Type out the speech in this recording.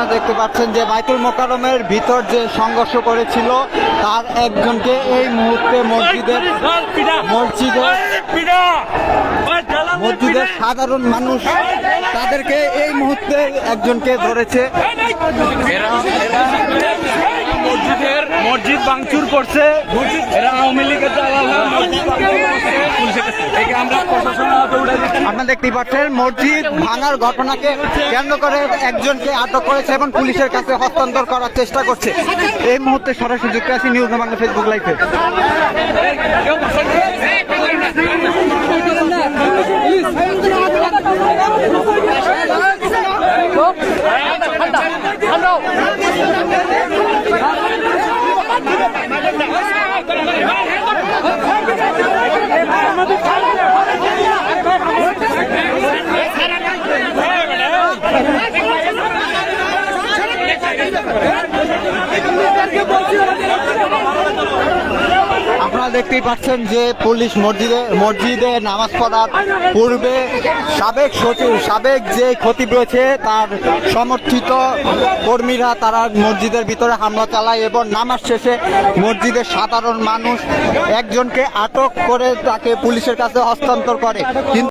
আপনারা দেখতে পাচ্ছেন যে বাইতুল মোকারমের ভিতর যে সংঘর্ষ করেছিল তার একজনকে এই মুহূর্তে মসজিদের মসজিদে মসজিদের সাধারণ মানুষ তাদেরকে এই মুহূর্তে একজনকে ধরেছে। মসজিদের মসজিদ ভাঙচুর করছে। এরা আওয়ামী লীগের আমরা দিচ্ছি আপনারা দেখতেই পাচ্ছেন, মসজিদ ভাঙার ঘটনাকে কেন্দ্র করে একজনকে আটক করেছে এবং পুলিশের কাছে হস্তান্তর করার চেষ্টা করছে। এই মুহূর্তে সরাসরি যুক্ত আছি নিউজ বাংলা ফেসবুক লাইভে আপনারা দেখতেই পাচ্ছেন যে পুলিশ মসজিদে মসজিদে নামাজ পড়ার পূর্বে সাবেক সচিব, সাবেক যে খতিব রয়েছে, তার সমর্থিত কর্মীরা তারা মসজিদের ভিতরে হামলা চালায় এবং নামাজ শেষে মসজিদের সাধারণ মানুষ একজনকে আটক করে তাকে পুলিশের কাছে হস্তান্তর করে। কিন্তু